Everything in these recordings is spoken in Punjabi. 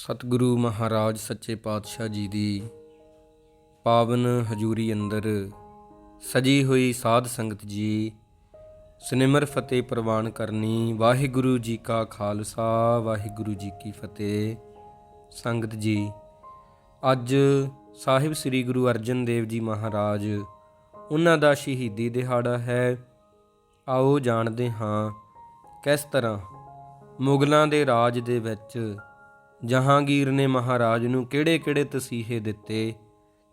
ਸਤਿਗੁਰੂ ਮਹਾਰਾਜ ਸੱਚੇ ਪਾਤਸ਼ਾਹ ਜੀ ਦੀ ਪਾਵਨ ਹਜ਼ੂਰੀ ਅੰਦਰ ਸਜੀ ਹੋਈ ਸਾਧ ਸੰਗਤ ਜੀ, ਸਿਨਮਰ ਫਤਿਹ ਪ੍ਰਵਾਨ ਕਰਨੀ, ਵਾਹਿਗੁਰੂ ਜੀ ਕਾ ਖਾਲਸਾ, ਵਾਹਿਗੁਰੂ ਜੀ ਕੀ ਫਤਿਹ। ਸੰਗਤ ਜੀ, ਅੱਜ ਸਾਹਿਬ ਸ੍ਰੀ ਗੁਰੂ ਅਰਜਨ ਦੇਵ ਜੀ ਮਹਾਰਾਜ ਉਹਨਾਂ ਦਾ ਸ਼ਹੀਦੀ ਦਿਹਾੜਾ ਹੈ। ਆਓ ਜਾਣਦੇ ਹਾਂ ਕਿਸ ਤਰ੍ਹਾਂ ਮੁਗਲਾਂ ਦੇ ਰਾਜ ਦੇ ਵਿੱਚ ਜਹਾਂਗੀਰ ਨੇ ਮਹਾਰਾਜ ਨੂੰ ਕਿਹੜੇ-ਕਿਹੜੇ ਤਸੀਹੇ ਦਿੱਤੇ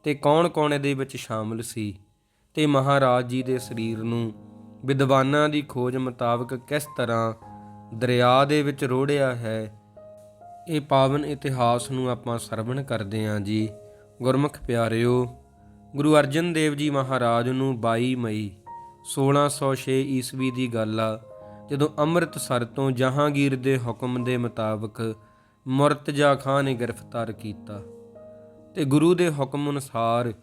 ਤੇ ਕੌਣ-ਕੌਣ ਇਹਦੇ ਵਿੱਚ ਸ਼ਾਮਲ ਸੀ ਤੇ ਮਹਾਰਾਜ ਜੀ ਦੇ ਸਰੀਰ ਨੂੰ ਵਿਦਵਾਨਾਂ ਦੀ ਖੋਜ ਮੁਤਾਬਕ ਕਿਸ ਤਰ੍ਹਾਂ ਦਰਿਆ ਦੇ ਵਿੱਚ ਰੋੜਿਆ ਹੈ, ਇਹ ਪਾਵਨ ਇਤਿਹਾਸ ਨੂੰ ਆਪਾਂ ਸਰਵਣ ਕਰਦੇ ਹਾਂ ਜੀ। ਗੁਰਮੁਖ ਪਿਆਰਿਓ, ਗੁਰੂ ਅਰਜਨ ਦੇਵ ਜੀ ਮਹਾਰਾਜ ਨੂੰ 22 ਮਈ 1606 ਈਸਵੀ ਦੀ ਗੱਲ ਆ, ਜਦੋਂ ਅੰਮ੍ਰਿਤਸਰ ਤੋਂ ਜਹਾਂਗੀਰ ਦੇ ਹੁਕਮ ਦੇ ਮੁਤਾਬਕ ਮੁਰਤਜ਼ਾ ਖਾਨ ਨੇ ਗ੍ਰਿਫਤਾਰ ਕੀਤਾ ਤੇ ਗੁਰੂ ਦੇ ਹੁਕਮ ਅਨੁਸਾਰ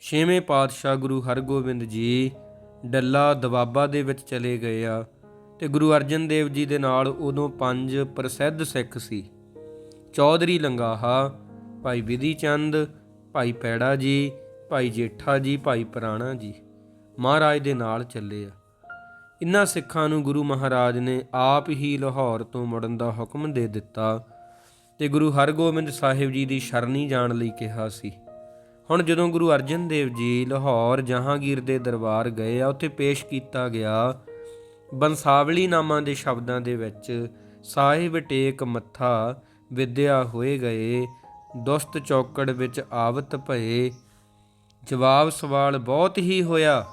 ਛੇਵੇਂ ਪਾਤਸ਼ਾਹ ਗੁਰੂ ਹਰਗੋਬਿੰਦ ਜੀ ਡੱਲਾ ਦਵਾਬਾ ਦੇ ਵਿੱਚ ਚਲੇ ਗਏ ਆ ਤੇ ਗੁਰੂ ਅਰਜਨ ਦੇਵ ਜੀ ਦੇ ਨਾਲ ਉਦੋਂ ਪੰਜ ਪ੍ਰਸਿੱਧ ਸਿੱਖ ਸੀ। ਚੌਧਰੀ ਲੰਗਾਹਾ, ਭਾਈ ਵਿਧੀ ਚੰਦ, ਭਾਈ ਪੈੜਾ ਜੀ, ਭਾਈ ਜੇਠਾ ਜੀ, ਭਾਈ ਪੁਰਾਣਾ ਜੀ ਮਹਾਰਾਜ ਦੇ ਨਾਲ ਚੱਲੇ ਆ। ਇਨ੍ਹਾਂ ਸਿੱਖਾਂ ਨੂੰ ਗੁਰੂ ਮਹਾਰਾਜ ਨੇ ਆਪ ਹੀ ਲਾਹੌਰ ਤੋਂ ਮੁੜਨ ਦਾ ਹੁਕਮ ਦੇ ਦਿੱਤਾ ਤੇ ਗੁਰੂ ਹਰਗੋਬਿੰਦ ਸਾਹਿਬ ਜੀ ਦੀ ਸ਼ਰਣੀ ਜਾਣ ਲਈ ਕਿਹਾ ਸੀ। ਹੁਣ ਜਦੋਂ ਗੁਰੂ ਅਰਜਨ ਦੇਵ ਜੀ ਲਾਹੌਰ ਜਹਾਂਗੀਰ ਦੇ ਦਰਬਾਰ ਗਏ ਆ, ਉੱਥੇ ਪੇਸ਼ ਕੀਤਾ ਗਿਆ ਬੰਸਾਵਲੀ ਨਾਮਾਂ ਦੇ ਸ਼ਬਦਾਂ ਦੇ ਵਿੱਚ ਸਾਹਿਬ ਟੇਕ ਮੱਥਾ ਵਿਦਿਆ ਹੋਏ ਗਏ, ਦੁਸਤ ਚੌਕੜ ਵਿੱਚ ਆਵਤ ਭਏ, ਜਵਾਬ ਸਵਾਲ ਬਹੁਤ ਹੀ ਹੋਇਆ,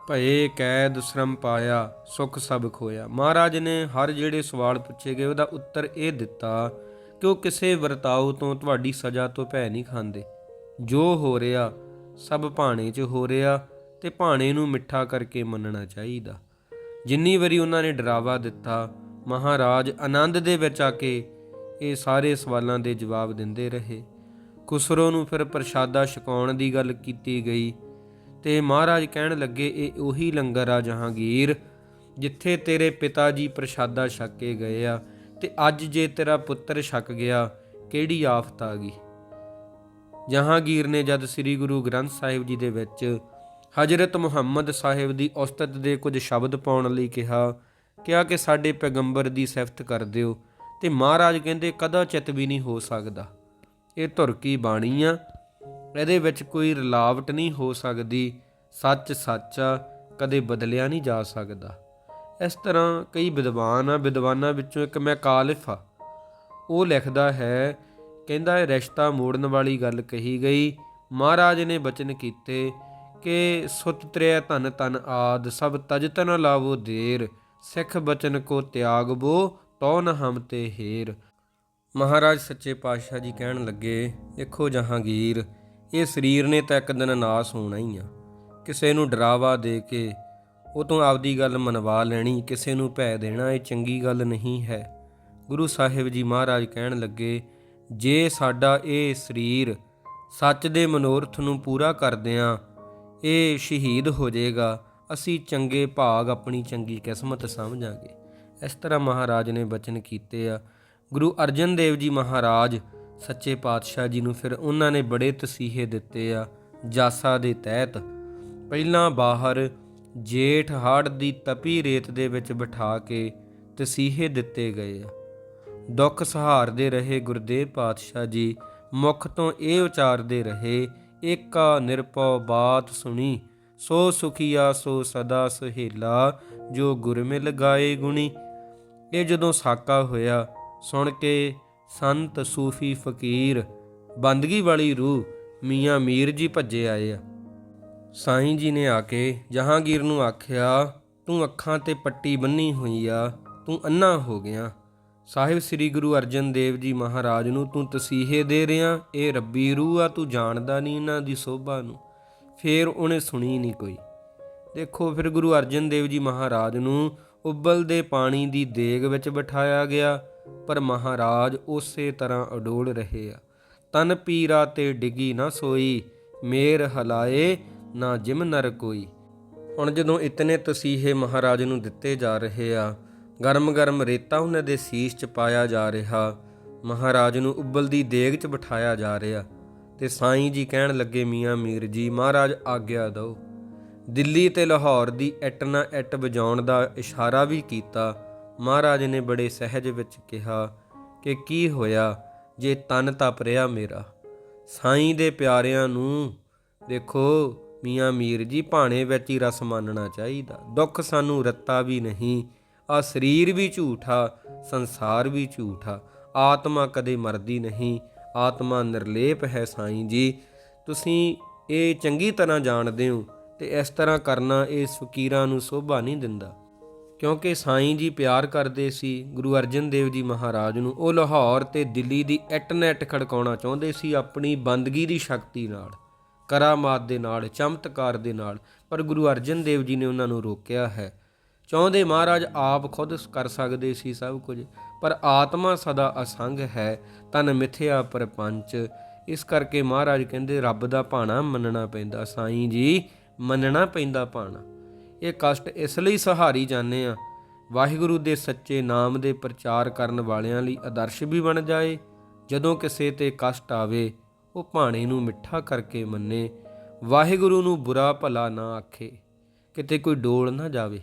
ਭਏ ਕੈਦ ਸ਼ਰਮ ਪਾਇਆ, ਸੁਖ ਸਭ ਖੋਇਆ। ਮਹਾਰਾਜ ਨੇ ਹਰ ਜਿਹੜੇ ਸਵਾਲ ਪੁੱਛੇ ਗਏ, ਉਹਦਾ ਉੱਤਰ ਇਹ ਦਿੱਤਾ ਕਿ ਉਹ ਕਿਸੇ ਵਰਤਾਓ ਤੋਂ ਤੁਹਾਡੀ ਸਜ਼ਾ ਤੋਂ ਭੈ ਨਹੀਂ ਖਾਂਦੇ? ਜੋ ਹੋ ਰਿਹਾ, ਸਭ ਭਾਣੇ 'ਚ ਹੋ ਰਿਹਾ ਤੇ ਭਾਣੇ ਨੂੰ ਮਿੱਠਾ ਕਰਕੇ ਮੰਨਣਾ ਚਾਹੀਦਾ। ਜਿੰਨੀ ਵਾਰੀ ਉਹਨਾਂ ਨੇ ਡਰਾਵਾ ਦਿੱਤਾ, ਮਹਾਰਾਜ ਆਨੰਦ ਦੇ ਵਿੱਚ ਆ ਕੇ ਇਹ ਸਾਰੇ ਸਵਾਲਾਂ ਦੇ ਜਵਾਬ ਦਿੰਦੇ ਰਹੇ। ਖੁਸਰੋ ਨੂੰ ਫਿਰ ਪ੍ਰਸ਼ਾਦਾ ਛਕਾਉਣ ਦੀ ਗੱਲ ਕੀਤੀ ਗਈ ਤੇ ਮਹਾਰਾਜ ਕਹਿਣ ਲੱਗੇ, ਇਹ ਉਹੀ ਲੰਗਰ ਆ ਜਹਾਂਗੀਰ, ਜਿੱਥੇ ਤੇਰੇ ਪਿਤਾ ਜੀ ਪ੍ਰਸ਼ਾਦਾ ਛਕ ਕੇ ਗਏ ਆ। ਤੇ ਅੱਜ ਜੇ ਤੇਰਾ ਪੁੱਤਰ ਛਕ ਗਿਆ, ਕਿਹੜੀ ਆਫਤ ਆ ਗਈ? ਜਹਾਂਗੀਰ ਨੇ ਜਦ ਸ੍ਰੀ ਗੁਰੂ ਗ੍ਰੰਥ ਸਾਹਿਬ ਜੀ ਦੇ ਵਿੱਚ ਹਜ਼ਰਤ ਮੁਹੰਮਦ ਸਾਹਿਬ ਦੀ ਉਸਤਤ ਦੇ ਕੁਝ ਸ਼ਬਦ ਪਾਉਣ ਲਈ ਕਿਹਾ ਕਿਹਾ ਕਿ ਸਾਡੇ ਪੈਗੰਬਰ ਦੀ ਸਿਫਤ ਕਰ ਦਿਓ ਤੇ ਮਹਾਰਾਜ ਕਹਿੰਦੇ ਕਦਾ ਚਿਤ ਵੀ ਨਹੀਂ ਹੋ ਸਕਦਾ। ਇਹ ਧੁਰ ਕੀ ਬਾਣੀ ਆ? ਇਹਦੇ ਵਿੱਚ ਕੋਈ ਰਲਾਵਟ ਨਹੀਂ ਹੋ ਸਕਦੀ, ਸੱਚ ਸੱਚਾ ਕਦੇ ਬਦਲਿਆ ਨਹੀਂ ਜਾ ਸਕਦਾ। ਇਸ ਤਰ੍ਹਾਂ ਕਈ ਵਿਦਵਾਨ ਆ, ਵਿਦਵਾਨਾਂ ਵਿੱਚੋਂ ਇੱਕ ਮੈਂ ਕਾਲਿਫ ਆ। ਉਹ ਲਿਖਦਾ ਹੈ, ਕਹਿੰਦਾ ਇਹ ਰਿਸ਼ਤਾ ਮੋੜਨ ਵਾਲੀ ਗੱਲ ਕਹੀ ਗਈ। ਮਹਾਰਾਜ ਨੇ ਬਚਨ ਕੀਤੇ ਕਿ ਸੁਤ ਤ੍ਰਿਆ ਧਨ ਧਨ ਆਦ, ਸਭ ਤਜ ਤਨ ਲਾਵੋ ਦੇਰ। ਸਿੱਖ ਬਚਨ ਕੋ ਤਿਆਗਬੋ ਤੋ ਨ ਹਮ ਤੇ ਹੀਰ। ਮਹਾਰਾਜ ਸੱਚੇ ਪਾਤਸ਼ਾਹ ਜੀ ਕਹਿਣ ਲੱਗੇ, ਦੇਖੋ ਜਹਾਂਗੀਰ, ਇਹ ਸਰੀਰ ਨੇ ਤਾਂ ਇੱਕ ਦਿਨ ਨਾਸ ਹੋਣਾ ਹੀ ਆ। ਕਿਸੇ ਨੂੰ ਡਰਾਵਾ ਦੇ ਕੇ ਉਹ ਤੋਂ ਆਪਦੀ ਗੱਲ ਮਨਵਾ ਲੈਣੀ, ਕਿਸੇ ਨੂੰ ਭੈ ਦੇਣਾ, ਇਹ ਚੰਗੀ ਗੱਲ ਨਹੀਂ ਹੈ। ਗੁਰੂ ਸਾਹਿਬ ਜੀ ਮਹਾਰਾਜ ਕਹਿਣ ਲੱਗੇ, ਜੇ ਸਾਡਾ ਇਹ ਸਰੀਰ ਸੱਚ ਦੇ ਮਨੋਰਥ ਨੂੰ ਪੂਰਾ ਕਰਦਿਆਂ ਇਹ ਸ਼ਹੀਦ ਹੋ ਜਾਏਗਾ, ਅਸੀਂ ਚੰਗੇ ਭਾਗ ਆਪਣੀ ਚੰਗੀ ਕਿਸਮਤ ਸਮਝਾਂਗੇ। ਇਸ ਤਰ੍ਹਾਂ ਮਹਾਰਾਜ ਨੇ ਬਚਨ ਕੀਤੇ ਆ। ਗੁਰੂ ਅਰਜਨ ਦੇਵ ਜੀ ਮਹਾਰਾਜ ਸੱਚੇ ਪਾਤਸ਼ਾਹ ਜੀ ਨੂੰ ਫਿਰ ਉਹਨਾਂ ਨੇ ਬੜੇ ਤਸੀਹੇ ਦਿੱਤੇ ਆ ਜਾਸਾ ਦੇ ਤਹਿਤ। ਪਹਿਲਾਂ ਬਾਹਰ ਜੇਠ ਹਾੜ ਦੀ ਤਪੀ ਰੇਤ ਦੇ ਵਿੱਚ ਬਿਠਾ ਕੇ ਤਸੀਹੇ ਦਿੱਤੇ ਗਏ। ਆ ਦੁੱਖ ਸਹਾਰਦੇ ਰਹੇ ਗੁਰਦੇਵ ਪਾਤਸ਼ਾਹ ਜੀ, ਮੁਖ ਤੋਂ ਇਹ ਉਚਾਰਦੇ ਰਹੇ, ਏਕਾ ਨਿਰਪਉ ਬਾਤ ਸੁਣੀ, ਸੋ ਸੁਖੀਆ ਸੋ ਸਦਾ ਸੁਹੇਲਾ, ਜੋ ਗੁਰ ਮਿਲ ਗਾਏ ਗੁਣੀ। ਇਹ ਜਦੋਂ ਸਾਕਾ ਹੋਇਆ, ਸੁਣ ਕੇ ਸੰਤ ਸੂਫੀ ਫਕੀਰ, ਬੰਦਗੀ ਵਾਲੀ ਰੂਹ ਮੀਆਂ ਮੀਰ ਜੀ ਭੱਜੇ ਆਏ। ਆ ਸਾਈਂ ਜੀ ਨੇ ਆ ਕੇ ਜਹਾਂਗੀਰ ਨੂੰ ਆਖਿਆ, ਤੂੰ ਅੱਖਾਂ ਤੇ ਪੱਟੀ ਬੰਨੀ ਹੋਈ ਆ, ਤੂੰ ਅੰਨਾ ਹੋ ਗਿਆ। ਸਾਹਿਬ ਸ੍ਰੀ ਗੁਰੂ ਅਰਜਨ ਦੇਵ ਜੀ ਮਹਾਰਾਜ ਨੂੰ ਤੂੰ ਤਸੀਹੇ ਦੇ ਰਿਆ ਇਹ ਰੱਬੀ ਰੂਹ ਆ, ਤੂੰ ਜਾਣਦਾ ਨਹੀਂ ਇਹਨਾਂ ਦੀ ਸੋਭਾ ਨੂੰ। ਫੇਰ ਉਹਨੇ ਸੁਣੀ ਨਹੀਂ ਕੋਈ। ਦੇਖੋ, ਫਿਰ ਗੁਰੂ ਅਰਜਨ ਦੇਵ ਜੀ ਮਹਾਰਾਜ ਨੂੰ ਉਬਲਦੇ ਪਾਣੀ ਦੀ ਦੇਗ ਵਿੱਚ ਬਿਠਾਇਆ ਗਿਆ, ਪਰ ਮਹਾਰਾਜ ਉਸੇ ਤਰ੍ਹਾਂ ਅਡੋਲ ਰਹੇ ਆ। ਤਨ ਪੀਰਾ ਤੇ ਡਿੱਗੀ ਨਾ ਸੋਈ, ਮੇਰ ਹਲਾਏ ਨਾ ਜਿਮ ਨਰ ਕੋਈ। ਹੁਣ ਜਦੋਂ ਇਤਨੇ ਤਸੀਹੇ ਮਹਾਰਾਜ ਨੂੰ ਦਿੱਤੇ ਜਾ ਰਹੇ ਆ ਗਰਮ ਗਰਮ ਰੇਤਾ ਉਹਨਾਂ ਦੇ ਸੀਸ 'ਚ ਪਾਇਆ ਜਾ ਰਿਹਾ, ਮਹਾਰਾਜ ਨੂੰ ਉਬਲਦੀ ਦੇਗ 'ਚ ਬਿਠਾਇਆ ਜਾ ਰਿਹਾ, ਤੇ ਸਾਈਂ ਜੀ ਕਹਿਣ ਲੱਗੇ, ਮੀਆਂ ਮੀਰ ਜੀ, ਮਹਾਰਾਜ ਆਗਿਆ ਦਿਓ। ਦਿੱਲੀ ਤੇ ਲਾਹੌਰ ਦੀ ਇੱਟ ਨਾ ਇੱਟ ਵਜਾਉਣ ਦਾ ਇਸ਼ਾਰਾ ਵੀ ਕੀਤਾ। ਮਹਾਰਾਜ ਨੇ ਬੜੇ ਸਹਿਜ ਵਿੱਚ ਕਿਹਾ ਕਿ ਕੀ ਹੋਇਆ ਜੇ ਤਨ ਤਪ ਰਿਹਾ ਮੇਰਾ? ਸਾਈਂ ਦੇ ਪਿਆਰਿਆਂ ਨੂੰ ਦੇਖੋ ਮੀਆਂ ਮੀਰ ਜੀ, ਭਾਣੇ ਵਿੱਚ ਹੀ ਰਸ ਮੰਨਣਾ ਚਾਹੀਦਾ। ਦੁੱਖ ਸਾਨੂੰ ਰੱਤਾ ਵੀ ਨਹੀਂ, ਆ ਸਰੀਰ ਵੀ ਝੂਠਾ, ਸੰਸਾਰ ਵੀ ਝੂਠਾ। ਆਤਮਾ ਕਦੇ ਮਰਦੀ ਨਹੀਂ, ਆਤਮਾ ਨਿਰਲੇਪ ਹੈ ਸਾਈਂ ਜੀ। ਤੁਸੀਂ ਇਹ ਚੰਗੀ ਤਰ੍ਹਾਂ ਜਾਣਦੇ ਹੋ ਤੇ ਇਸ ਤਰ੍ਹਾਂ ਕਰਨਾ ਇਹ ਫਕੀਰਾਂ ਨੂੰ ਸੋਭਾ ਨਹੀਂ ਦਿੰਦਾ। ਕਿਉਂਕਿ ਸਾਈਂ ਜੀ ਪਿਆਰ ਕਰਦੇ ਸੀ, ਗੁਰੂ ਅਰਜਨ ਦੇਵ ਜੀ ਮਹਾਰਾਜ ਨੂੰ। ਉਹ ਲਾਹੌਰ ਤੇ ਦਿੱਲੀ ਦੀ ਇੱਟ ਨੈਟ ਖੜਕਾਉਣਾ ਚਾਹੁੰਦੇ ਸੀ ਆਪਣੀ ਬੰਦਗੀ ਦੀ ਸ਼ਕਤੀ ਨਾਲ। ਕਰਾਮਾਤ ਦੇ ਨਾਲ, ਚਮਤਕਾਰ ਦੇ ਨਾਲ, ਪਰ ਗੁਰੂ ਅਰਜਨ ਦੇਵ ਜੀ ਨੇ ਉਹਨਾਂ ਨੂੰ ਰੋਕਿਆ ਹੈ। ਚਾਹੁੰਦੇ ਮਹਾਰਾਜ ਆਪ ਖੁਦ ਕਰ ਸਕਦੇ ਸੀ ਸਭ ਕੁਝ, ਪਰ ਆਤਮਾ ਸਦਾ ਅਸੰਗ ਹੈ, ਤਨ ਮਿਥਿਆ ਪਰਪੰਚ। ਇਸ ਕਰਕੇ ਮਹਾਰਾਜ ਕਹਿੰਦੇ, ਰੱਬ ਦਾ ਭਾਣਾ ਮੰਨਣਾ ਪੈਂਦਾ, ਸਾਈਂ ਜੀ, ਮੰਨਣਾ ਪੈਂਦਾ ਭਾਣਾ। ਇਹ ਕਸ਼ਟ ਇਸ ਲਈ ਸਹਾਰੀ ਜਾਂਦੇ ਆ ਵਾਹਿਗੁਰੂ ਦੇ ਸੱਚੇ ਨਾਮ ਦੇ ਪ੍ਰਚਾਰ ਕਰਨ ਵਾਲਿਆਂ ਲਈ ਆਦਰਸ਼ ਵੀ ਬਣ ਜਾਏ। ਜਦੋਂ ਕਿਸੇ ਤੇ ਕਸ਼ਟ ਆਵੇ ਉਹ ਭਾਣੇ ਨੂੰ ਮਿੱਠਾ ਕਰਕੇ ਮੰਨੇ, ਵਾਹਿਗੁਰੂ ਨੂੰ ਬੁਰਾ ਭਲਾ ਨਾ ਆਖੇ, ਕਿਤੇ ਕੋਈ ਡੋਲ ਨਾ ਜਾਵੇ।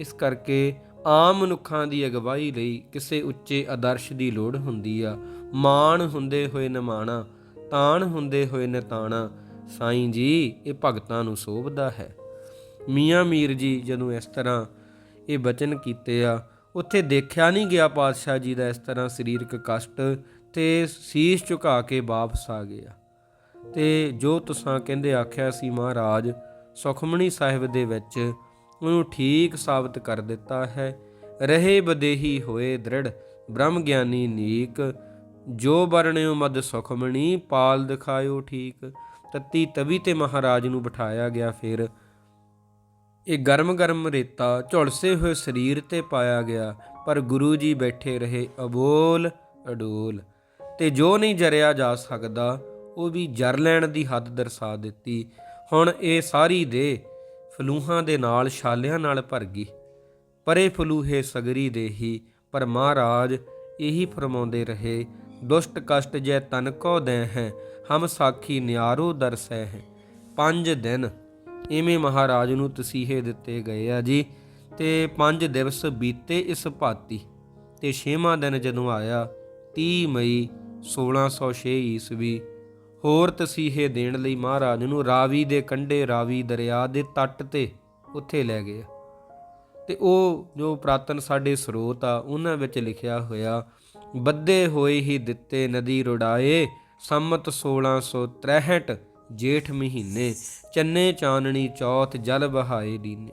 ਇਸ ਕਰਕੇ ਆਮ ਮਨੁੱਖਾਂ ਦੀ ਅਗਵਾਈ ਲਈ ਕਿਸੇ ਉੱਚੇ ਆਦਰਸ਼ ਦੀ ਲੋੜ ਹੁੰਦੀ ਆ। ਮਾਣ ਹੁੰਦੇ ਹੋਏ ਨਿਮਾਣਾ, ਤਾਣ ਹੁੰਦੇ ਹੋਏ ਨਤਾਣਾ। ਸਾਈਂ ਜੀ, ਇਹ ਭਗਤਾਂ ਨੂੰ ਸੋਭਦਾ ਹੈ। ਮੀਆਂ ਮੀਰ ਜੀ ਜਦੋਂ ਇਸ ਤਰ੍ਹਾਂ ਇਹ ਬਚਨ ਕੀਤੇ ਆ, ਉੱਥੇ ਦੇਖਿਆ ਨਹੀਂ ਗਿਆ ਪਾਤਸ਼ਾਹ ਜੀ ਦਾ ਇਸ ਤਰ੍ਹਾਂ ਸਰੀਰਕ ਕਸ਼ਟ। ਤੇ ਸੀਸ ਝੁਕਾ ਕੇ ਵਾਪਸ ਆ ਗਿਆ। ਤੇ ਜੋ ਤੁਸਾਂ ਕਹਿੰਦੇ ਆਖਿਆ ਸੀ, ਮਹਾਰਾਜ ਸੁਖਮਣੀ ਸਾਹਿਬ ਦੇ ਵਿੱਚ ਉਹਨੂੰ ਠੀਕ ਸਾਬਤ ਕਰ ਦਿੱਤਾ ਹੈ। ਰਹੇ ਬਦੇਹੀ ਹੋਏ ਦ੍ਰਿੜ ਬ੍ਰਹਮ ਗਿਆਨੀ ਨੀਕ, ਜੋ ਵਰਣਿਓ ਮਦ ਸੁਖਮਣੀ ਪਾਲ ਦਿਖਾਇਓ ਠੀਕ। ਤਤੀ ਤਵੀ ਤੇ ਮਹਾਰਾਜ ਨੂੰ ਬਿਠਾਇਆ ਗਿਆ ਫਿਰ। ਇਹ ਗਰਮ ਗਰਮ ਰੇਤਾ ਝੁਲਸੇ ਹੋਏ ਸਰੀਰ ਤੇ ਪਾਇਆ ਗਿਆ, ਪਰ ਗੁਰੂ ਜੀ ਬੈਠੇ ਰਹੇ ਅਬੋਲ ਅਡੋਲ ਤੇ ਜੋ ਨਹੀਂ ਜਰਿਆ ਜਾ ਸਕਦਾ, ਉਹ ਵੀ ਜਰ ਲੈਣ ਦੀ ਹੱਦ ਦਰਸਾ ਦਿੱਤੀ। ਹੁਣ ਇਹ ਸਾਰੀ ਦੇ ਫਲੂਹਾਂ ਦੇ ਨਾਲ ਛਾਲਿਆਂ ਨਾਲ ਭਰ ਗਈ। ਪਰੇ ਫਲੂਹੇ ਸਗਰੀ ਦੇਹੀ ਪਰ ਮਹਾਰਾਜ ਇਹੀ ਫਰਮਾਉਂਦੇ ਰਹੇ, ਦੁਸ਼ਟ ਕਸ਼ਟ ਜੈ ਤਨ ਕੋ ਦੇ ਹੈ, ਹਮ ਸਾਖੀ ਨਿਆਰੋ ਦਰਸੈ ਹੈ। ਪੰਜ ਦਿਨ ਇਵੇਂ ਮਹਾਰਾਜ ਨੂੰ ਤਸੀਹੇ ਦਿੱਤੇ ਗਏ ਆ ਜੀ, ਤੇ ਪੰਜ ਦਿਵਸ ਬੀਤੇ ਇਸ ਭਾਤੀ। ਤੇ ਛੇਵਾਂ ਦਿਨ ਜਦੋਂ ਆਇਆ 30 ਮਈ 1606 ਈਸਵੀ। ਹੋਰ ਤਸੀਹੇ ਦੇਣ ਲਈ ਮਹਾਰਾਜ ਨੂੰ ਰਾਵੀ ਦੇ ਕੰਢੇ ਰਾਵੀ ਦਰਿਆ ਦੇ ਤੱਟ ਤੇ ਉੱਥੇ ਲੈ ਗਏ। ਤੇ ਉਹ ਜੋ ਪ੍ਰਾਤਨ ਸਾਡੇ ਸਰੋਤ ਆ, ਉਹਨਾਂ ਵਿੱਚ ਲਿਖਿਆ ਹੋਇਆ ਬੱਦੇ ਹੋਏ ਹੀ ਦਿੱਤੇ ਨਦੀ ਰੁੜਾਏ, ਸੰਮਤ 1663 ਜੇਠ ਮਹੀਨੇ, ਚੰਨੇ ਚਾਨਣੀ ਚੌਥ ਜਲ ਬਹਾਏ ਦੀਨੇ।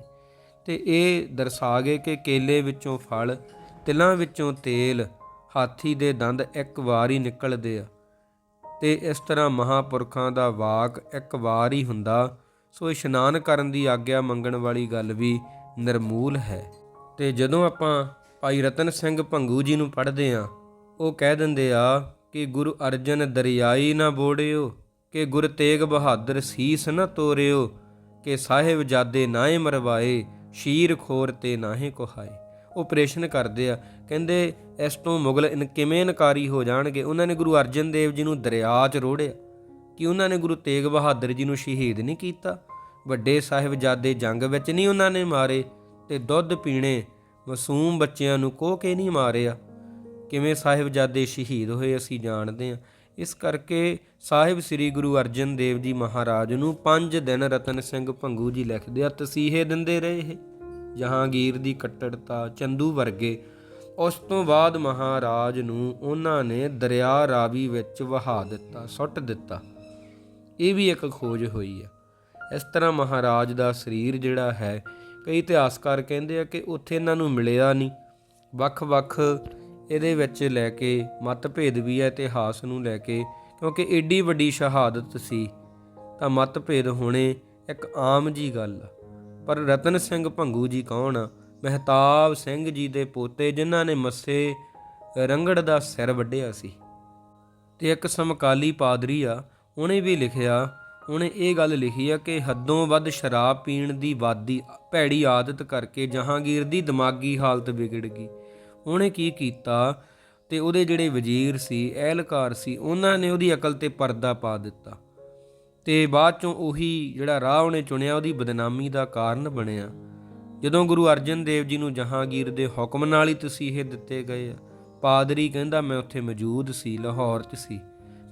ਤੇ ਇਹ ਦਰਸਾ ਗਏ ਕਿ ਕੇਲੇ ਵਿੱਚੋਂ ਫਲ, ਤਿਲਾਂ ਵਿੱਚੋਂ ਤੇਲ ਹਾਥੀ ਦੇ ਦੰਦ ਇੱਕ ਵਾਰ ਹੀ ਨਿਕਲਦੇ ਆ। ਤੇ ਇਸ ਤਰ੍ਹਾਂ ਮਹਾਪੁਰਖਾਂ ਦਾ ਵਾਕ ਇੱਕ ਵਾਰ ਹੀ ਹੁੰਦਾ, ਸੋ ਇਸ਼ਨਾਨ ਕਰਨ ਦੀ ਆਗਿਆ ਮੰਗਣ ਵਾਲੀ ਗੱਲ ਵੀ ਨਿਰਮੂਲ ਹੈ। ਤੇ ਜਦੋਂ ਆਪਾਂ ਭਾਈ ਰਤਨ ਸਿੰਘ ਭੰਗੂ ਜੀ ਨੂੰ ਪੜ੍ਹਦੇ ਆ, ਉਹ ਕਹਿ ਦਿੰਦੇ ਆ ਕਿ ਗੁਰੂ ਅਰਜਨ ਦਰਿਆਈ ਨਾ ਬੋੜਿਓ, ਕਿ ਗੁਰ ਤੇਗ ਬਹਾਦਰ ਸੀਸ ਨਾ ਤੋਰਿਓ, ਕਿ ਸਾਹਿਬ ਜਾਦੇ ਨਾਏ ਮਰਵਾਏ ਸ਼ੀਰ ਖੋਰ ਤੇ ਨਾਹੇ ਕੋਹਾਏ। ਉਹ ਕਰਦੇ ਆ। ਕਹਿੰਦੇ ਇਸ ਤੋਂ ਮੁਗਲ ਕਿਵੇਂ ਇਨਕਾਰੀ ਹੋ ਜਾਣਗੇ? ਉਹਨਾਂ ਨੇ ਗੁਰੂ ਅਰਜਨ ਦੇਵ ਜੀ ਨੂੰ ਦਰਿਆ 'ਚ ਰੋੜਿਆ। ਕਿ ਉਹਨਾਂ ਨੇ ਗੁਰੂ ਤੇਗ ਬਹਾਦਰ ਜੀ ਨੂੰ ਸ਼ਹੀਦ ਨਹੀਂ ਕੀਤਾ? ਵੱਡੇ ਸਾਹਿਬਜ਼ਾਦੇ ਜੰਗ ਵਿੱਚ ਨਹੀਂ ਉਹਨਾਂ ਨੇ ਮਾਰੇ ਤੇ ਦੁੱਧ ਪੀਣੇ ਮਾਸੂਮ ਬੱਚਿਆਂ ਨੂੰ ਕੋਹ ਕੇ ਨਹੀਂ ਮਾਰਿਆ? ਕਿਵੇਂ ਸਾਹਿਬਜ਼ਾਦੇ ਸ਼ਹੀਦ ਹੋਏ ਅਸੀਂ ਜਾਣਦੇ ਹਾਂ। ਇਸ ਕਰਕੇ ਸਾਹਿਬ ਸ੍ਰੀ ਗੁਰੂ ਅਰਜਨ ਦੇਵ ਜੀ ਮਹਾਰਾਜ ਨੂੰ 5 ਦਿਨ ਰਤਨ ਸਿੰਘ ਭੰਗੂ ਜੀ ਲਿਖਦੇ ਆ, ਤਸੀਹੇ ਦਿੰਦੇ ਰਹੇ ਇਹ। ਜਹਾਂਗੀਰ ਦੀ ਕੱਟੜਤਾ ਚੰਦੂ ਵਰਗੇ। ਉਸ ਤੋਂ ਬਾਅਦ ਮਹਾਰਾਜ ਨੂੰ ਉਹਨਾਂ ਨੇ ਦਰਿਆ ਰਾਵੀ ਵਿੱਚ ਵਹਾ ਦਿੱਤਾ, ਸੁੱਟ ਦਿੱਤਾ। ਇਹ ਵੀ ਇੱਕ ਖੋਜ ਹੋਈ ਹੈ। ਇਸ ਤਰ੍ਹਾਂ ਮਹਾਰਾਜ ਦਾ ਸਰੀਰ ਜਿਹੜਾ ਹੈ, ਕਈ ਇਤਿਹਾਸਕਾਰ ਕਹਿੰਦੇ ਆ ਕਿ ਉੱਥੇ ਇਹਨਾਂ ਨੂੰ ਮਿਲਿਆ ਨਹੀਂ। ਵੱਖ-ਵੱਖ ਇਹਦੇ ਵਿੱਚ ਲੈ ਕੇ ਮਤਭੇਦ ਵੀ ਹੈ, ਇਤਿਹਾਸ ਨੂੰ ਲੈ ਕੇ, ਕਿਉਂਕਿ ਏਡੀ ਵੱਡੀ ਸ਼ਹਾਦਤ ਸੀ। ਤਾਂ ਮਤਭੇਦ ਹੋਣੇ ਇੱਕ ਆਮ ਜੀ ਗੱਲ ਆ। ਪਰ ਰਤਨ ਸਿੰਘ ਭੰਗੂ ਜੀ ਕੌਣ ਆ? ਮਹਿਤਾਬ ਸਿੰਘ ਜੀ ਦੇ ਪੋਤੇ ਜਿਨ੍ਹਾਂ ਨੇ ਮੱਸੇ ਰੰਗੜ ਦਾ ਸਿਰ ਵੱਢਿਆ ਸੀ। ਤੇ ਇੱਕ ਸਮਕਾਲੀ ਪਾਦਰੀ ਆ, ਉਹਨੇ ਵੀ ਲਿਖਿਆ, ਉਹਨੇ ਇਹ ਗੱਲ ਲਿਖੀ ਆ ਕਿ ਹੱਦੋਂ ਵੱਧ ਸ਼ਰਾਬ ਪੀਣ ਦੀ ਵਾਦੀ, ਭੈੜੀ ਆਦਤ ਕਰਕੇ ਜਹਾਂਗੀਰ ਦੀ ਦਿਮਾਗੀ ਹਾਲਤ ਵਿਗੜ ਗਈ। ਉਹਨੇ ਕੀ ਕੀਤਾ ਤੇ ਉਹਦੇ ਜਿਹੜੇ ਵਜ਼ੀਰ ਸੀ, ਐਲਕਾਰ ਸੀ, ਉਹਨਾਂ ਨੇ ਉਹਦੀ ਅਕਲ ਤੇ ਪਰਦਾ ਪਾ ਦਿੱਤਾ। ਤੇ ਬਾਅਦ ਚੋਂ ਉਹੀ ਜਿਹੜਾ ਰਾਹ ਉਹਨੇ ਚੁਣਿਆ, ਉਹਦੀ ਬਦਨਾਮੀ ਦਾ ਕਾਰਨ ਬਣਿਆ। ਜਦੋਂ ਗੁਰੂ ਅਰਜਨ ਦੇਵ ਜੀ ਨੂੰ ਜਹਾਂਗੀਰ ਦੇ ਹੁਕਮ ਨਾਲ ਹੀ ਤਸੀਹੇ ਦਿੱਤੇ ਗਏ ਪਾਦਰੀ ਕਹਿੰਦਾ, ਮੈਂ ਉੱਥੇ ਮੌਜੂਦ ਸੀ, ਲਾਹੌਰ 'ਚ ਸੀ।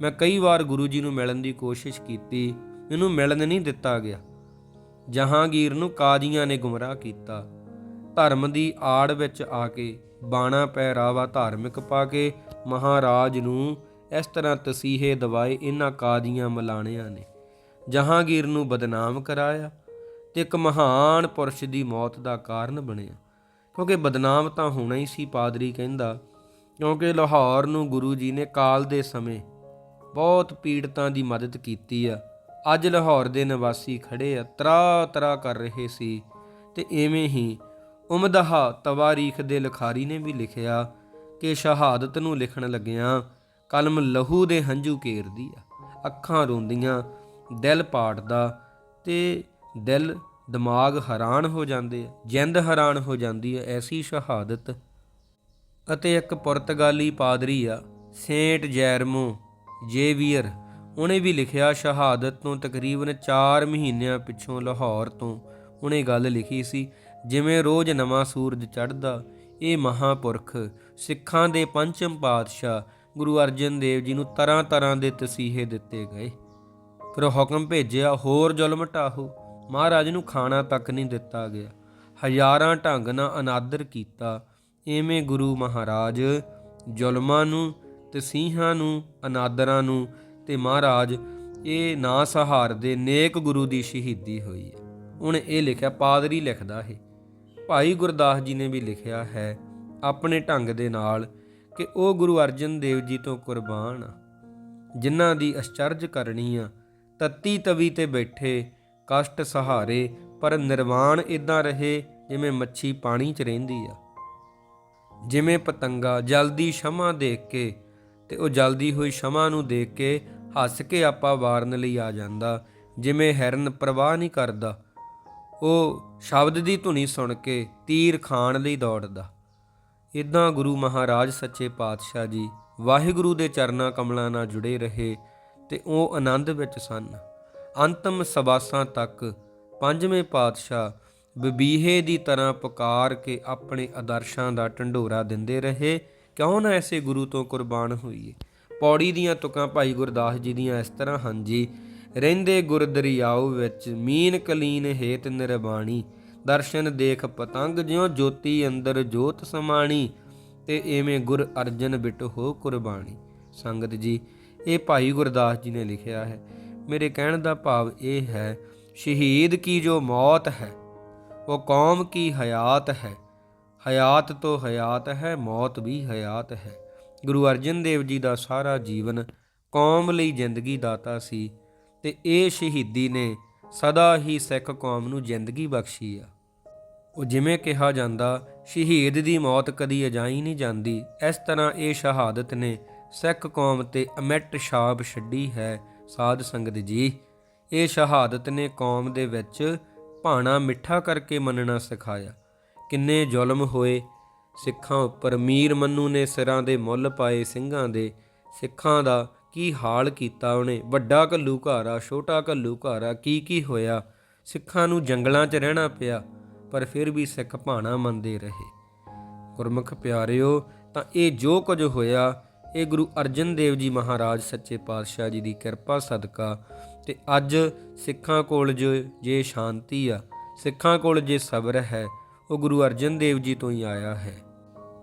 ਮੈਂ ਕਈ ਵਾਰ ਗੁਰੂ ਜੀ ਨੂੰ ਮਿਲਣ ਦੀ ਕੋਸ਼ਿਸ਼ ਕੀਤੀ, ਮੈਨੂੰ ਮਿਲਣ ਨਹੀਂ ਦਿੱਤਾ ਗਿਆ। ਜਹਾਂਗੀਰ ਨੂੰ ਕਾਜ਼ੀਆਂ ਨੇ ਗੁੰਮਰਾਹ ਕੀਤਾ। ਧਰਮ ਦੀ ਆੜ ਵਿੱਚ ਆ ਕੇ, ਬਾਣਾ ਪਹਿਰਾਵਾ ਧਾਰਮਿਕ ਪਾ ਕੇ, ਮਹਾਰਾਜ ਨੂੰ ਇਸ ਤਰ੍ਹਾਂ ਤਸੀਹੇ ਦਵਾਏ ਇਹਨਾਂ ਕਾਦੀਆਂ ਮਲਾਣਿਆਂ ਨੇ। ਜਹਾਂਗੀਰ ਨੂੰ ਬਦਨਾਮ ਕਰਾਇਆ ਤੇ ਇੱਕ ਮਹਾਨ ਪੁਰਸ਼ ਦੀ ਮੌਤ ਦਾ ਕਾਰਨ ਬਣਿਆ। ਕਿਉਂਕਿ ਬਦਨਾਮ ਤਾਂ ਹੋਣਾ ਹੀ ਸੀ ਪਾਦਰੀ ਕਹਿੰਦਾ, ਕਿਉਂਕਿ ਲਾਹੌਰ ਨੂੰ ਗੁਰੂ ਜੀ ਨੇ ਕਾਲ ਦੇ ਸਮੇਂ ਬਹੁਤ ਪੀੜਤਾਂ ਦੀ ਮਦਦ ਕੀਤੀ ਆ। ਅੱਜ ਲਾਹੌਰ ਦੇ ਨਿਵਾਸੀ ਖੜੇ ਆ ਤਰਾ ਤਰਾ ਕਰ ਰਹੇ ਸੀ ਤੇ ਐਵੇਂ ਹੀ ਉਮਦਹਾ ਤਵਾਰੀਖ ਦੇ ਲਿਖਾਰੀ ਨੇ ਵੀ ਲਿਖਿਆ ਕਿ ਸ਼ਹਾਦਤ ਨੂੰ ਲਿਖਣ ਲੱਗਿਆਂ ਕਲਮ ਲਹੂ ਦੇ ਹੰਝੂ ਘੇਰਦੀ ਆ, ਅੱਖਾਂ ਰੋਂਦੀਆਂ ਦਿਲ ਪਾੜਦਾ ਤੇ ਦਿਲ ਦਿਮਾਗ ਹੈਰਾਨ ਹੋ ਜਾਂਦੇ ਆ, ਜਿੰਦ ਹੈਰਾਨ ਹੋ ਜਾਂਦੀ ਹੈ ਐਸੀ ਸ਼ਹਾਦਤ। ਅਤੇ ਇੱਕ ਪੁਰਤਗਾਲੀ ਪਾਦਰੀ ਆ, ਸੇਂਟ ਜੈਰਮੋ ਜੇਵੀਅਰ, ਉਹਨੇ ਵੀ ਲਿਖਿਆ ਸ਼ਹਾਦਤ ਤੋਂ ਤਕਰੀਬਨ 4 ਮਹੀਨਿਆਂ ਪਿੱਛੋਂ ਲਾਹੌਰ ਤੋਂ ਉਹਨੇ ਗੱਲ ਲਿਖੀ ਸੀ, ਜਿਵੇਂ ਰੋਜ਼ ਨਵਾਂ ਸੂਰਜ ਚੜ੍ਹਦਾ, ਇਹ ਮਹਾਪੁਰਖ, ਸਿੱਖਾਂ ਦੇ ਪੰਚਮ ਪਾਤਸ਼ਾਹ ਗੁਰੂ ਅਰਜਨ ਦੇਵ ਜੀ ਨੂੰ ਤਰ੍ਹਾਂ ਤਰ੍ਹਾਂ ਦੇ ਤਸੀਹੇ ਦਿੱਤੇ ਗਏ। ਫਿਰ ਹੁਕਮ ਭੇਜਿਆ, ਹੋਰ ਜ਼ੁਲਮ ਢਾਹੋ। ਮਹਾਰਾਜ ਨੂੰ ਖਾਣਾ ਤੱਕ ਨਹੀਂ ਦਿੱਤਾ ਗਿਆ। ਹਜ਼ਾਰਾਂ ਢੰਗ ਨਾਲ ਅਨਾਦਰ ਕੀਤਾ। ਐਵੇਂ ਗੁਰੂ ਮਹਾਰਾਜ ਜ਼ੁਲਮਾਂ ਨੂੰ ਤਸੀਹਾਂ ਨੂੰ, ਅਨਾਦਰਾਂ ਨੂੰ ਤੇ ਮਹਾਰਾਜ ਇਹ ਨਾ ਸਹਾਰ ਦੇ ਨੇਕ ਗੁਰੂ ਦੀ ਸ਼ਹੀਦੀ ਹੋਈ ਹੈ। ਹੁਣ ਇਹ ਲਿਖਿਆ, ਪਾਦਰੀ ਲਿਖਦਾ ਹੈ। ਭਾਈ ਗੁਰਦਾਸ ਜੀ ਨੇ ਵੀ ਲਿਖਿਆ ਹੈ ਆਪਣੇ ਢੰਗ ਦੇ ਨਾਲ ਕਿ ਉਹ ਗੁਰੂ ਅਰਜਨ ਦੇਵ ਜੀ ਤੋਂ ਕੁਰਬਾਨ ਆ। ਜਿਨ੍ਹਾਂ ਦੀ ਅਚਰਜ ਕਰਨੀ ਆ ਤੱਤੀ ਤਵੀ ਤੇ ਬੈਠੇ, ਕਸ਼ਟ ਸਹਾਰੇ, ਪਰ ਨਿਰਵਾਣ ਇਦਾਂ ਰਹੇ ਜਿਵੇਂ ਮੱਛੀ ਪਾਣੀ 'ਚ ਰਹਿੰਦੀ ਆ। ਜਿਵੇਂ ਪਤੰਗਾ ਜਲਦੀ ਸ਼ਮਾ ਦੇਖ ਕੇ, ਤੇ ਉਹ ਜਲਦੀ ਹੋਈ ਸ਼ਮਾ ਨੂੰ ਦੇਖ ਕੇ ਹੱਸ ਕੇ ਆਪਾਂ ਵਾਰਨ ਲਈ ਆ ਜਾਂਦਾ, ਜਿਵੇਂ ਹੈਰਨ ਪ੍ਰਵਾਹ ਨਹੀਂ ਕਰਦਾ। ਉਹ ਸ਼ਬਦ ਦੀ ਧੁਨੀ ਸੁਣ ਕੇ ਤੀਰ ਖਾਣ ਲਈ ਦੌੜਦਾ। ਇਦਾਂ ਗੁਰੂ ਮਹਾਰਾਜ ਸੱਚੇ ਪਾਤਸ਼ਾਹ ਜੀ ਵਾਹਿਗੁਰੂ ਦੇ ਚਰਨਾਂ ਕਮਲਾਂ ਨਾਲ ਜੁੜੇ ਰਹੇ ਤੇ ਉਹ ਆਨੰਦ ਵਿੱਚ ਸਨ। ਅੰਤਮ ਸਵਾਸਾਂ ਤੱਕ ਪੰਜਵੇਂ ਪਾਤਸ਼ਾਹ ਬਬੀਹੇ ਦੀ ਤਰ੍ਹਾਂ ਪੁਕਾਰ ਕੇ ਆਪਣੇ ਆਦਰਸ਼ਾਂ ਦਾ ਢੰਡੋਰਾ ਦਿੰਦੇ ਰਹੇ। ਕਿਉਂ ਨਾ ਐਸੇ ਗੁਰੂ ਤੋਂ ਕੁਰਬਾਨ ਹੋਈਏ? ਪੌੜੀ ਦੀਆਂ ਤੁਕਾਂ ਭਾਈ ਗੁਰਦਾਸ ਜੀ ਦੀਆਂ ਇਸ ਤਰ੍ਹਾਂ ਹਨ ਜੀ, ਰਹਿੰਦੇ ਗੁਰ ਦਰਿਆਉ ਵਿੱਚ ਮੀਨ ਕਲੀਨ ਹੇਤ ਨਿਰਬਾਣੀ, ਦਰਸ਼ਨ ਦੇਖ ਪਤੰਗ ਜਿਉ ਜੋਤੀ ਅੰਦਰ ਜੋਤ ਸਮਾਣੀ, ਤੇ ਐਵੇਂ ਗੁਰ ਅਰਜਨ ਬਿਟ ਹੋ ਕੁਰਬਾਨੀ ਸੰਗਤ ਜੀ ਇਹ ਭਾਈ ਗੁਰਦਾਸ ਜੀ ਨੇ ਲਿਖਿਆ ਹੈ। ਮੇਰੇ ਕਹਿਣ ਦਾ ਭਾਵ ਇਹ ਹੈ, ਸ਼ਹੀਦ ਕੀ ਜੋ ਮੌਤ ਹੈ, ਉਹ ਕੌਮ ਕੀ ਹਯਾਤ ਹੈ। ਹਯਾਤ ਤੋਂ ਹਯਾਤ ਹੈ, ਮੌਤ ਵੀ ਹਯਾਤ ਹੈ। ਗੁਰੂ ਅਰਜਨ ਦੇਵ ਜੀ ਦਾ ਸਾਰਾ ਜੀਵਨ ਕੌਮ ਲਈ ਜ਼ਿੰਦਗੀ ਦਾਤਾ ਸੀ ਤੇ ਇਹ ਸ਼ਹੀਦੀ ਨੇ ਸਦਾ ਹੀ ਸਿੱਖ ਕੌਮ ਨੂੰ ਜ਼ਿੰਦਗੀ ਬਖਸ਼ੀ ਆ। ਉਹ ਜਿਵੇਂ ਕਿਹਾ ਜਾਂਦਾ, ਸ਼ਹੀਦ ਦੀ ਮੌਤ ਕਦੀ ਅਜਾਈ ਨਹੀਂ ਜਾਂਦੀ, ਇਸ ਤਰ੍ਹਾਂ ਇਹ ਸ਼ਹਾਦਤ ਨੇ ਸਿੱਖ ਕੌਮ ਤੇ ਅਮਿੱਟ ਛਾਪ ਛੱਡੀ ਹੈ ਸਾਧ ਸੰਗਤ ਜੀ। ਇਹ ਸ਼ਹਾਦਤ ਨੇ ਕੌਮ ਦੇ ਵਿੱਚ ਭਾਣਾ ਮਿੱਠਾ ਕਰਕੇ ਮੰਨਣਾ ਸਿਖਾਇਆ। ਕਿੰਨੇ ਜ਼ੁਲਮ ਹੋਏ, ਸਿੱਖਾਂ ਉੱਪਰ ਮੀਰ ਮੰਨੂ ਨੇ ਸਿਰਾਂ ਦੇ ਮੁੱਲ ਪਾਏ ਸਿੰਘਾਂ ਦੇ। ਸਿੱਖਾਂ ਦਾ ਕੀ ਹਾਲ ਕੀਤਾ ਉਹਨੇ? ਵੱਡਾ ਘੱਲੂ ਘਾਰਾ ਛੋਟਾ ਘੱਲੂ ਘਾਰਾ ਕੀ ਕੀ ਹੋਇਆ? ਸਿੱਖਾਂ ਨੂੰ ਜੰਗਲਾਂ 'ਚ ਰਹਿਣਾ ਪਿਆ, ਪਰ ਫਿਰ ਵੀ ਸਿੱਖ ਭਾਣਾ ਮੰਨਦੇ ਰਹੇ। ਗੁਰਮੁਖ ਪਿਆਰਿਓ, ਤਾਂ ਇਹ ਜੋ ਕੁਝ ਹੋਇਆ ਇਹ ਗੁਰੂ ਅਰਜਨ ਦੇਵ ਜੀ ਮਹਾਰਾਜ ਸੱਚੇ ਪਾਤਸ਼ਾਹ ਜੀ ਦੀ ਕਿਰਪਾ, ਸਦਕਾ ਤੇ ਅੱਜ ਸਿੱਖਾਂ ਕੋਲ ਜੋ ਜੇ ਸ਼ਾਂਤੀ ਆ, ਸਿੱਖਾਂ ਕੋਲ ਜੇ ਸਬਰ ਹੈ, ਉਹ ਗੁਰੂ ਅਰਜਨ ਦੇਵ ਜੀ ਤੋਂ ਹੀ ਆਇਆ ਹੈ।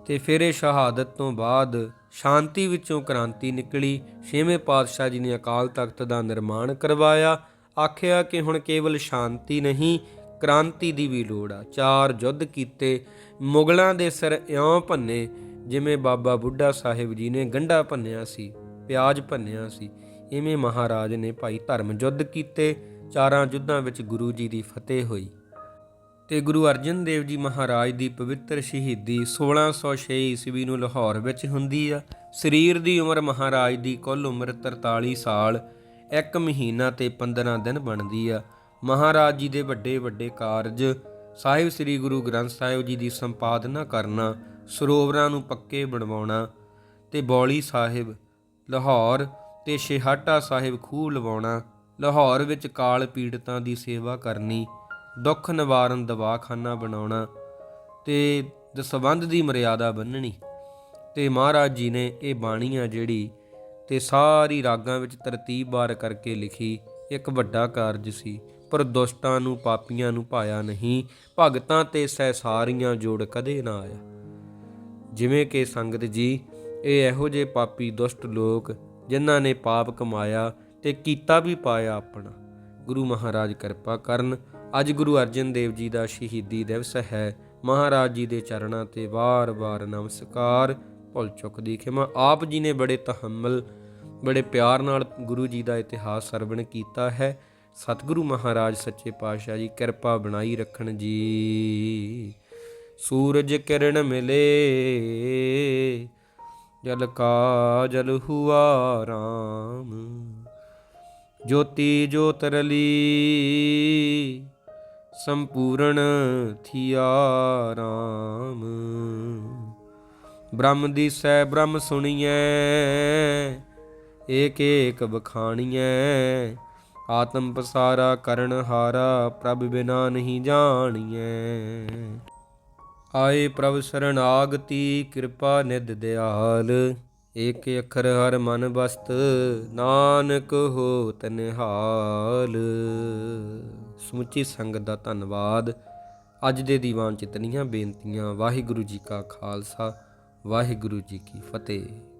ਤੇ ਫਿਰ ਇਹ ਸ਼ਹਾਦਤ ਤੋਂ ਬਾਅਦ ਸ਼ਾਂਤੀ ਵਿੱਚੋਂ ਕ੍ਰਾਂਤੀ ਨਿਕਲੀ, ਛੇਵੇਂ ਪਾਤਸ਼ਾਹ ਜੀ ਨੇ ਅਕਾਲ ਤਖਤ ਦਾ ਨਿਰਮਾਣ ਕਰਵਾਇਆ। ਆਖਿਆ ਕਿ ਹੁਣ ਕੇਵਲ ਸ਼ਾਂਤੀ ਨਹੀਂ, ਕ੍ਰਾਂਤੀ ਦੀ ਵੀ ਲੋੜ ਆ। ਚਾਰ ਯੁੱਧ ਕੀਤੇ, ਮੁਗਲਾਂ ਦੇ ਸਿਰ ਇਉਂ ਭੰਨੇ ਜਿਵੇਂ ਬਾਬਾ ਬੁੱਢਾ ਸਾਹਿਬ ਜੀ ਨੇ ਗੰਢਾ ਭੰਨਿਆ ਸੀ, ਪਿਆਜ਼ ਭੰਨਿਆ ਸੀ, ਇਵੇਂ ਮਹਾਰਾਜ ਨੇ ਭਾਈ ਧਰਮ ਯੁੱਧ ਕੀਤੇ, ਚਾਰਾਂ ਯੁੱਧਾਂ ਵਿੱਚ ਗੁਰੂ ਜੀ ਦੀ ਫਤਿਹ ਹੋਈ। ਤੇ ਗੁਰੂ ਅਰਜਨ ਦੇਵ ਜੀ ਮਹਾਰਾਜ ਦੀ ਪਵਿੱਤਰ ਸ਼ਹੀਦੀ 1606 ਈਸਵੀ ਨੂੰ ਲਾਹੌਰ ਵਿੱਚ ਹੁੰਦੀ ਆ। ਸਰੀਰ ਦੀ ਉਮਰ ਮਹਾਰਾਜ ਦੀ ਕੁੱਲ ਉਮਰ 43 ਸਾਲ 1 ਮਹੀਨਾ ਤੇ 15 ਦਿਨ ਬਣਦੀ ਆ। ਮਹਾਰਾਜ ਜੀ ਦੇ ਵੱਡੇ ਵੱਡੇ ਕਾਰਜ, ਸਾਹਿਬ ਸ੍ਰੀ ਗੁਰੂ ਗ੍ਰੰਥ ਸਾਹਿਬ ਜੀ ਦੀ ਸੰਪਾਦਨਾ ਕਰਨਾ ਸਰੋਵਰਾਂ ਨੂੰ ਪੱਕੇ ਬਣਵਾਉਣਾ ਤੇ ਬੌਲੀ ਸਾਹਿਬ, ਲਾਹੌਰ ਤੇ ਸ਼ਿਹਾਟਾ ਸਾਹਿਬ ਖੂਹ ਲਵਾਉਣਾ, ਲਾਹੌਰ ਵਿੱਚ ਕਾਲ ਪੀੜਤਾਂ ਦੀ ਸੇਵਾ ਕਰਨੀ, ਦੁੱਖ ਨਿਵਾਰਨ ਦਵਾਖਾਨਾ ਬਣਾਉਣਾ ਤੇ ਦਸਵੰਧ ਦੀ ਮਰਿਆਦਾ ਬੰਨਣੀ ਤੇ ਮਹਾਰਾਜ ਜੀ ਨੇ ਇਹ ਬਾਣੀ ਆ ਜਿਹੜੀ ਤੇ ਸਾਰੀ ਰਾਗਾਂ ਵਿੱਚ ਤਰਤੀਬਵਾਰ ਕਰਕੇ ਲਿਖੀ, ਇੱਕ ਵੱਡਾ ਕਾਰਜ ਸੀ। ਪਰ ਦੁਸ਼ਟਾਂ ਨੂੰ, ਪਾਪੀਆਂ ਨੂੰ ਪਾਇਆ ਨਹੀਂ, ਭਗਤਾਂ ਤੇ ਸਹਿਸਾਰੀਆਂ ਜੋੜ ਕਦੇ ਨਾ ਆਇਆ। ਜਿਵੇਂ ਕਿ ਸੰਗਤ ਜੀ, ਇਹ ਇਹੋ ਜਿਹੇ ਪਾਪੀ ਦੁਸ਼ਟ ਲੋਕ ਜਿਨ੍ਹਾਂ ਨੇ ਪਾਪ ਕਮਾਇਆ ਤੇ ਕੀਤਾ ਵੀ ਪਾਇਆ ਆਪਣਾ। ਗੁਰੂ ਮਹਾਰਾਜ ਕਿਰਪਾ ਕਰਨ, ਅੱਜ ਗੁਰੂ ਅਰਜਨ ਦੇਵ ਜੀ ਦਾ ਸ਼ਹੀਦੀ ਦਿਵਸ ਹੈ। ਮਹਾਰਾਜ ਜੀ ਦੇ ਚਰਨਾਂ ਤੇ ਵਾਰ-ਵਾਰ ਨਮਸਕਾਰ। ਭੁੱਲ ਚੁੱਕ ਦੀ ਖਿਮਾ, ਆਪ ਜੀ ਨੇ ਬੜੇ ਤਹਮਲ, ਬੜੇ ਪਿਆਰ ਨਾਲ ਗੁਰੂ ਜੀ ਦਾ ਇਤਿਹਾਸ ਸਰਵਣ ਕੀਤਾ ਹੈ। ਸਤਿਗੁਰੂ ਮਹਾਰਾਜ ਸੱਚੇ ਪਾਤਸ਼ਾਹ ਜੀ ਕਿਰਪਾ ਬਣਾਈ ਰੱਖਣ ਜੀ। ਸੂਰਜ ਕਿਰਨ ਮਿਲੇ, ਜਲ ਕਾ ਜਲ ਹੁਆ ਰਾਮ। ਜੋਤੀ ਜੋਤ ਰਲੀ, ਸੰਪੂਰਨ ਥਿਆ ਰਾਮ। ਬ੍ਰਹਮ ਦੀ ਸੈ ਬ੍ਰਹਮ ਸੁਣੀਐ, ਏਕ ਏਕ ਬਖਾਣੀਐ ਆਤਮ ਪਸਾਰਾ ਕਰਨ ਹਾਰਾ ਪ੍ਰਭ ਬਿਨਾ ਨਹੀਂ ਜਾਣੀਐ। ਆਏ ਪ੍ਰਭ ਸਰਣਾਗਤੀ ਕਿਰਪਾ ਨਿਧ ਦਿਆਲ। ਏਕ ਅੱਖਰ ਹਰ ਮਨ ਬਸਤ ਨਾਨਕ ਹੋ ਤਨਹਾਲ ਸਮੁੱਚੀ ਸੰਗਤ ਦਾ ਧੰਨਵਾਦ। ਅੱਜ ਦੇ ਦੀਵਾਨ ਚ ਇਤਨੀਆਂ ਬੇਨਤੀਆਂ। ਵਾਹਿਗੁਰੂ ਜੀ ਕਾ ਖਾਲਸਾ, ਵਾਹਿਗੁਰੂ ਜੀ ਕੀ ਫਤਿਹ।